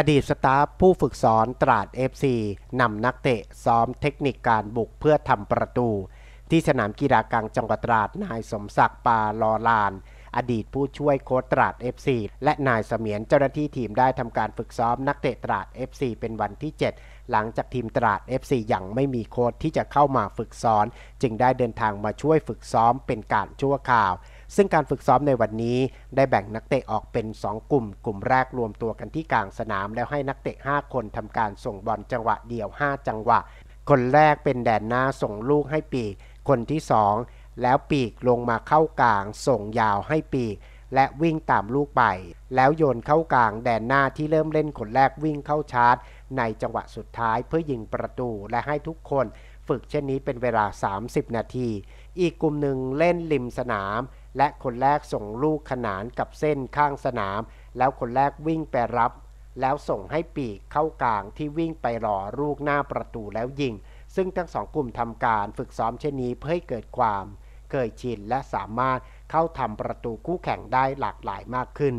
อดีตสตาฟผู้ฝึกสอนตราด FC นำนักเตะซ้อมเทคนิคการบุกเพื่อทำประตู ที่สนามกีฬากลางจังหวัดตราดนายสมศักดิ์ปาลอลาน อดีตผู้ช่วยโค้ชตราด FC และนายเสมียนเจ้าหน้าที่ทีมได้ทำการฝึกซ้อมนักเตะตราด FC เป็นวันที่ 7 หลังจากทีมตราด FC ยังไม่มีโค้ชที่จะเข้ามาฝึกซ้อน จึงได้เดินทางมาช่วยฝึกซ้อมเป็นการชั่วคราว ซึ่งการฝึกซ้อมในวันนี้ได้แบ่งนักเตะออกเป็น 2 กลุ่ม กลุ่มแรกรวมตัวกันที่กลางสนาม แล้วให้นักเตะ 5 คนทำการส่งบอลจังหวะเดียว 5 จังหวะ คนแรกเป็นแดนหน้าส่งลูกให้ปีก คนที่ 2 แล้วปีกลงมาเข้ากลาง ส่งยาวให้ปีก และวิ่งตามลูกไป แล้วโยนเข้ากลางแดนหน้าที่เริ่มเล่นคนแรกวิ่งเข้าชาร์จ ในจังหวะสุดท้ายเพื่อยิงประตูและให้ทุกคนฝึกเช่นนี้เป็นเวลา 30 นาที อีกกลุ่มหนึ่งเล่นริมสนาม และคนแรกส่งลูกขนานกับเส้นข้างสนาม แล้วคนแรกวิ่งไปรับ แล้วส่งให้ปีกเข้ากลางที่วิ่งไปรอลูกหน้าประตูแล้วยิง ซึ่งทั้งสองกลุ่มทำการฝึกซ้อมเช่นนี้เพื่อให้เกิดความเคยชินและสามารถเข้าทำประตูคู่แข่งได้หลากหลายมากขึ้น